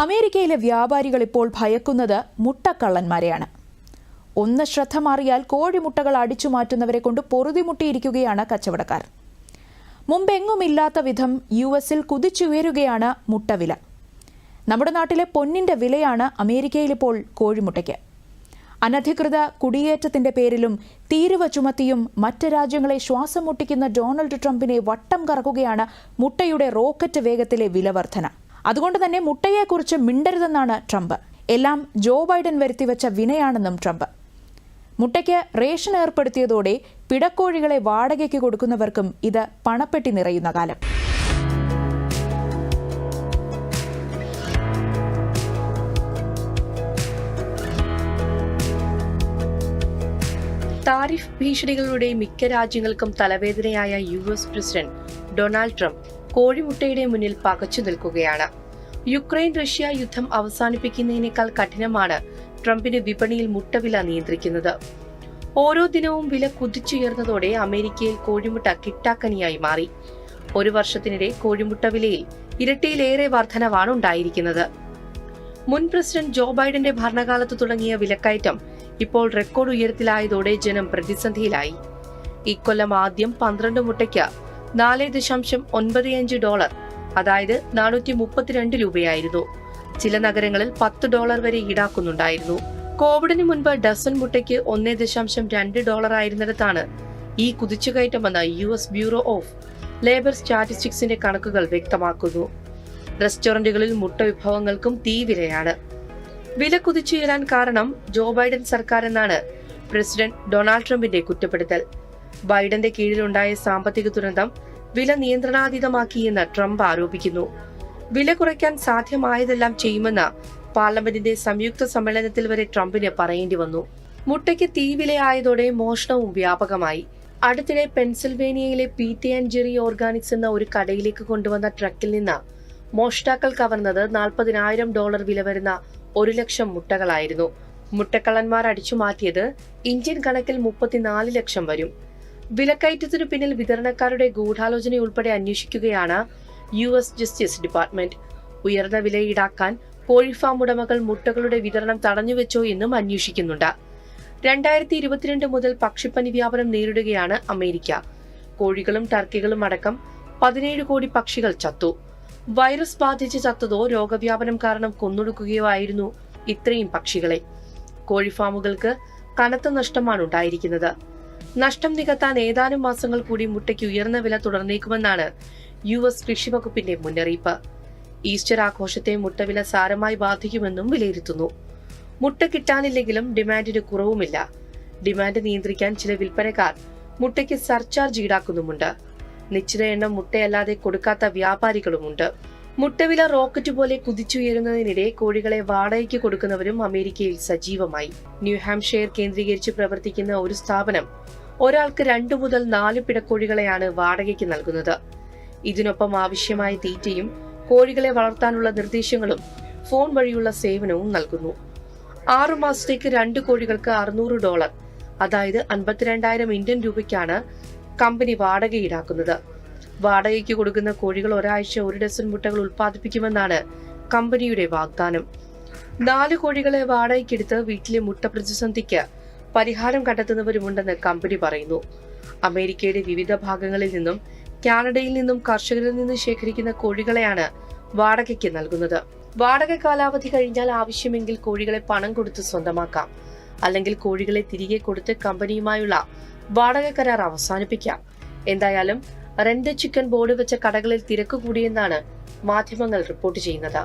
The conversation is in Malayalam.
അമേരിക്കയിലെ വ്യാപാരികൾ ഇപ്പോൾ ഭയക്കുന്നത് മുട്ടക്കള്ളന്മാരെയാണ്. ഒന്ന് ശ്രദ്ധ മാറിയാൽ കോഴിമുട്ടകൾ അടിച്ചു മാറ്റുന്നവരെ കൊണ്ട് പൊറുതിമുട്ടിയിരിക്കുകയാണ് കച്ചവടക്കാർ. മുമ്പെങ്ങുമില്ലാത്ത വിധം യു എസിൽ കുതിച്ചുയരുകയാണ് മുട്ടവില. നമ്മുടെ നാട്ടിലെ പൊന്നിന്റെ വിലയാണ് അമേരിക്കയിലിപ്പോൾ കോഴിമുട്ടയ്ക്ക്. അനധികൃത കുടിയേറ്റത്തിന്റെ പേരിലും തീരുവ ചുമത്തിയും മറ്റ് രാജ്യങ്ങളെ ശ്വാസം മുട്ടിക്കുന്ന ഡൊണാൾഡ് ട്രംപിനെ വട്ടം കറക്കുകയാണ് മുട്ടയുടെ റോക്കറ്റ് വേഗത്തിലെ വിലവർധന അതുകൊണ്ട് തന്നെ മുട്ടയെക്കുറിച്ച് മിണ്ടരുതെന്നാണ് ട്രംപ്. എല്ലാം ജോ ബൈഡൻ വരുത്തിവെച്ച വിനയാണെന്നും ട്രംപ്. മുട്ടയ്ക്ക് റേഷൻ ഏർപ്പെടുത്തിയതോടെ പിടക്കോഴികളെ വാടകയ്ക്ക് കൊടുക്കുന്നവർക്കും ഇത് പണപ്പെട്ടി നിറയുന്ന കാലം. താരിഫ് ഭീഷണികളുടെ മിക്ക രാജ്യങ്ങൾക്കും തലവേദനയായ U S president Donald Trump. കോഴിമുട്ടയുടെ മുന്നിൽ പകച്ചു നിൽക്കുകയാണ്. യുക്രൈൻ റഷ്യ യുദ്ധം അവസാനിപ്പിക്കുന്നതിനേക്കാൾ കഠിനമാണ് ട്രംപിന് വിപണിയിൽ മുട്ടവില നിയന്ത്രിക്കുന്നത്. ഓരോ ദിനവും വില കുതിച്ചുയർന്നതോടെ അമേരിക്കയിൽ കോഴിമുട്ട കിട്ടാക്കനിയായി മാറി. ഒരു വർഷത്തിനിടെ കോഴിമുട്ട വിലയിൽ ഇരട്ടിയിലേറെ വർധനവാണ് ഉണ്ടായിരിക്കുന്നത്. മുൻ പ്രസിഡന്റ് ജോ ബൈഡന്റെ ഭരണകാലത്ത് തുടങ്ങിയ വിലക്കയറ്റം ഇപ്പോൾ റെക്കോർഡ് ഉയരത്തിലായതോടെ ജനം പ്രതിസന്ധിയിലായി. ഇക്കൊല്ലം ആദ്യം പന്ത്രണ്ട് മുട്ടയ്ക്ക് നാല് ദശാംശം ഒൻപത് അഞ്ച് ഡോളർ അതായത് നാനൂറ്റി മുപ്പത്തിരണ്ട് രൂപയായിരുന്നു. ചില നഗരങ്ങളിൽ പത്ത് ഡോളർ വരെ ഈടാക്കുന്നുണ്ടായിരുന്നു. കോവിഡിന് മുൻപ് ഡസൺ മുട്ടയ്ക്ക് ഒന്നേ ദശാംശം രണ്ട് ഡോളർ ആയിരുന്നിടത്താണ് ഈ കുതിച്ചുകയറ്റമെന്ന് U S bureau of labour സ്റ്റാറ്റിസ്റ്റിക്സിന്റെ കണക്കുകൾ വ്യക്തമാക്കുന്നു. റെസ്റ്റോറന്റുകളിൽ മുട്ട വിഭവങ്ങൾക്കും തീവിലയാണ് വില കുതിച്ചുയരാൻ കാരണം ജോ ബൈഡൻ സർക്കാർ എന്നാണ് പ്രസിഡന്റ് ഡൊണാൾഡ് ട്രംപിന്റെ കുറ്റപ്പെടുത്തൽ. ബൈഡന്റെ കീഴിലുണ്ടായ സാമ്പത്തിക ദുരന്തം വില നിയന്ത്രണാതീതമാക്കിയെന്ന് ട്രംപ് ആരോപിക്കുന്നു. വില കുറയ്ക്കാൻ സാധ്യമായതെല്ലാം ചെയ്യുമെന്ന് പാർലമെന്റിന്റെ സംയുക്ത സമ്മേളനത്തിൽ വരെ ട്രംപിന് പറയേണ്ടി വന്നു. മുട്ടയ്ക്ക് തീവിലയായതോടെ മോഷണവും വ്യാപകമായി. അടുത്തിടെ പെൻസിൽവേനിയയിലെ പീറ്റി ആൻഡ് ജെറി ഓർഗാനിക്സ് എന്ന ഒരു കടയിലേക്ക് കൊണ്ടുവന്ന ട്രക്കിൽ നിന്ന് മോഷ്ടാക്കൾ കവർന്നത് നാൽപ്പതിനായിരം ഡോളർ വില വരുന്ന ഒരു ലക്ഷം മുട്ടകളായിരുന്നു. മുട്ടക്കള്ളന്മാർ അടിച്ചു മാറ്റിയത് ഇന്ത്യൻ കണക്കിൽ മുപ്പത്തിനാല് ലക്ഷം വരും. വിലക്കയറ്റത്തിനു പിന്നിൽ വിതരണക്കാരുടെ ഗൂഢാലോചന ഉൾപ്പെടെ അന്വേഷിക്കുകയാണ് യു എസ് ജസ്റ്റിസ് ഡിപ്പാർട്ട്മെന്റ്. ഉയർന്ന വില ഈടാക്കാൻ കോഴിഫാം ഉടമകൾ മുട്ടകളുടെ വിതരണം തടഞ്ഞുവെച്ചോ എന്നും അന്വേഷിക്കുന്നുണ്ട്. രണ്ടായിരത്തി ഇരുപത്തിരണ്ട് മുതൽ പക്ഷിപ്പനി വ്യാപനം നേരിടുകയാണ് അമേരിക്ക. കോഴികളും ടർക്കികളും അടക്കം പതിനേഴ് കോടി പക്ഷികൾ ചത്തു. വൈറസ് ബാധിച്ച് ചത്തതോ രോഗവ്യാപനം കാരണം കൊന്നൊടുക്കുകയോ ആയിരുന്നു ഇത്രയും പക്ഷികളെ. കോഴിഫാമുകൾക്ക് കനത്ത നഷ്ടമാണ് ഉണ്ടായിരിക്കുന്നത്. നഷ്ടം നികത്താൻ ഏതാനും മാസങ്ങൾ കൂടി മുട്ടയ്ക്ക് ഉയർന്ന വില തുടർന്നേക്കുമെന്നാണ് യു എസ് കൃഷി വകുപ്പിന്റെ മുന്നറിയിപ്പ്. ഈസ്റ്റർ ആഘോഷത്തെ മുട്ടവില സാരമായി ബാധിക്കുമെന്നും വിലയിരുത്തുന്നു. മുട്ട കിട്ടാനില്ലെങ്കിലും ഡിമാൻഡിന് കുറവുമില്ല. ഡിമാൻഡ് നിയന്ത്രിക്കാൻ ചില വിൽപ്പനക്കാർ മുട്ടയ്ക്ക് സർചാർജ് ഈടാക്കുന്നുമുണ്ട്. നിശ്ചിത എണ്ണം മുട്ടയല്ലാതെ കൊടുക്കാത്ത വ്യാപാരികളുമുണ്ട്. മുട്ടവില റോക്കറ്റ് പോലെ കുതിച്ചുയരുന്നതിനിടെ കോഴികളെ വാടകയ്ക്ക് കൊടുക്കുന്നവരും അമേരിക്കയിൽ സജീവമായി. ന്യൂഹാംഷെയർ കേന്ദ്രീകരിച്ച് പ്രവർത്തിക്കുന്ന ഒരു സ്ഥാപനം ഒരാൾക്ക് രണ്ടു മുതൽ നാല് പിടക്കോഴികളെയാണ് വാടകയ്ക്ക് നൽകുന്നത്. ഇതിനൊപ്പം ആവശ്യമായ തീറ്റയും കോഴികളെ വളർത്താനുള്ള നിർദ്ദേശങ്ങളും ഫോൺ വഴിയുള്ള സേവനവും നൽകുന്നു. ആറു മാസത്തേക്ക് രണ്ട് കോഴികൾക്ക് അറുന്നൂറ് ഡോളർ അതായത് അൻപത്തിരണ്ടായിരം ഇന്ത്യൻ രൂപയ്ക്കാണ് കമ്പനി വാടക ഈടാക്കുന്നത് വാടകയ്ക്ക് കൊടുക്കുന്ന കോഴികൾ ഒരാഴ്ച ഒരു ഡസൻ മുട്ടകൾ ഉൽപ്പാദിപ്പിക്കുമെന്നാണ് കമ്പനിയുടെ വാഗ്ദാനം. നാല് കോഴികളെ വാടകയ്ക്കെടുത്ത് വീട്ടിലെ മുട്ട പ്രതിസന്ധിക്ക് പരിഹാരം കണ്ടെത്തുന്നവരുമുണ്ടെന്ന് കമ്പനി പറയുന്നു. അമേരിക്കയുടെ വിവിധ ഭാഗങ്ങളിൽ നിന്നും കാനഡയിൽ നിന്നും കർഷകരിൽ നിന്നും ശേഖരിക്കുന്ന കോഴികളെയാണ് വാടകയ്ക്ക് നൽകുന്നത്. വാടക കാലാവധി കഴിഞ്ഞാൽ ആവശ്യമെങ്കിൽ കോഴികളെ പണം കൊടുത്ത് സ്വന്തമാക്കാം. അല്ലെങ്കിൽ കോഴികളെ തിരികെ കൊടുത്ത് കമ്പനിയുമായുള്ള വാടക കരാർ അവസാനിപ്പിക്കാം. എന്തായാലും റെന്റ് ചിക്കൻ ബോർഡ് വെച്ച കടകളിൽ തിരക്ക് കൂടിയെന്നാണ് മാധ്യമങ്ങൾ റിപ്പോർട്ട് ചെയ്യുന്നത്.